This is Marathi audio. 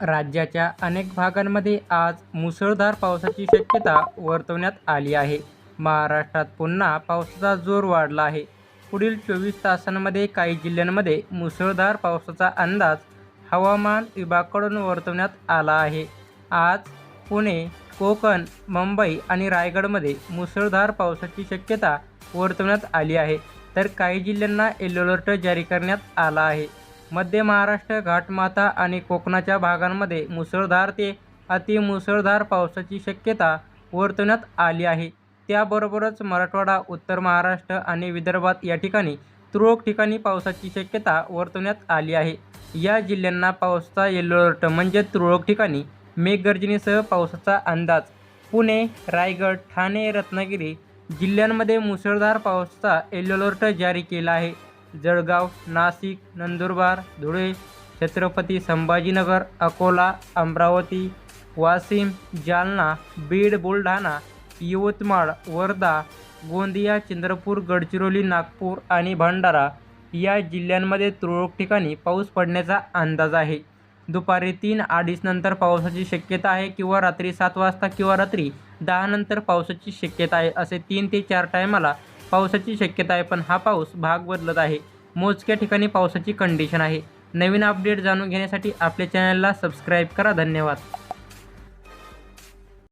राज्याच्या अनेक भागांमध्ये आज मुसळधार पावसाची शक्यता वर्तवण्यात आली आहे. महाराष्ट्रात पुन्हा पावसाचा जोर वाढला आहे. पुढील चोवीस तासांमध्ये काही जिल्ह्यांमध्ये मुसळधार पावसाचा अंदाज हवामान विभागाकडून वर्तवण्यात आला आहे. आज पुणे कोकण मुंबई आणि रायगडमध्ये मुसळधार पावसाची शक्यता वर्तवण्यात आली आहे. तर काही जिल्ह्यांना येलो अलर्ट जारी करण्यात आला आहे. मध्य महाराष्ट्र घाटमाथा आणि कोकणाच्या भागांमध्ये मुसळधार ते अतिमुसळधार पावसाची शक्यता वर्तवण्यात आली आहे. त्याबरोबरच मराठवाडा उत्तर महाराष्ट्र आणि विदर्भात या ठिकाणी तुरळक ठिकाणी पावसाची शक्यता वर्तवण्यात आली आहे. या जिल्ह्यांना पावसाचा येलो अलर्ट म्हणजे तुरळक ठिकाणी मेघगर्जनेसह पावसाचा अंदाज. पुणे रायगड ठाणे रत्नागिरी जिल्ह्यांमध्ये मुसळधार पावसाचा येलो अलर्ट जारी केला आहे. जळगाव नाशिक नंदुरबार धुळे छत्रपती संभाजीनगर अकोला अमरावती वाशिम जालना बीड बुलढाणा यवतमाळ वर्धा गोंदिया चंद्रपूर गडचिरोली नागपूर आणि भंडारा या जिल्ह्यांमध्ये तुरळक ठिकाणी पाऊस पडण्याचा अंदाज आहे. दुपारी तीन अडीच नंतर पावसाची शक्यता आहे किंवा रात्री सात वाजता किंवा रात्री दहा नंतर पावसाची शक्यता आहे असे तीन ते चार टायमाला पावसाची शक्यता आहे पण हा पाऊस भाग बदलत आहे. मोजक्या ठिकाणी पावसाची कंडिशन आहे. नवीन अपडेट जाणून घेण्यासाठी आपल्या चॅनलला सबस्क्राईब करा. धन्यवाद.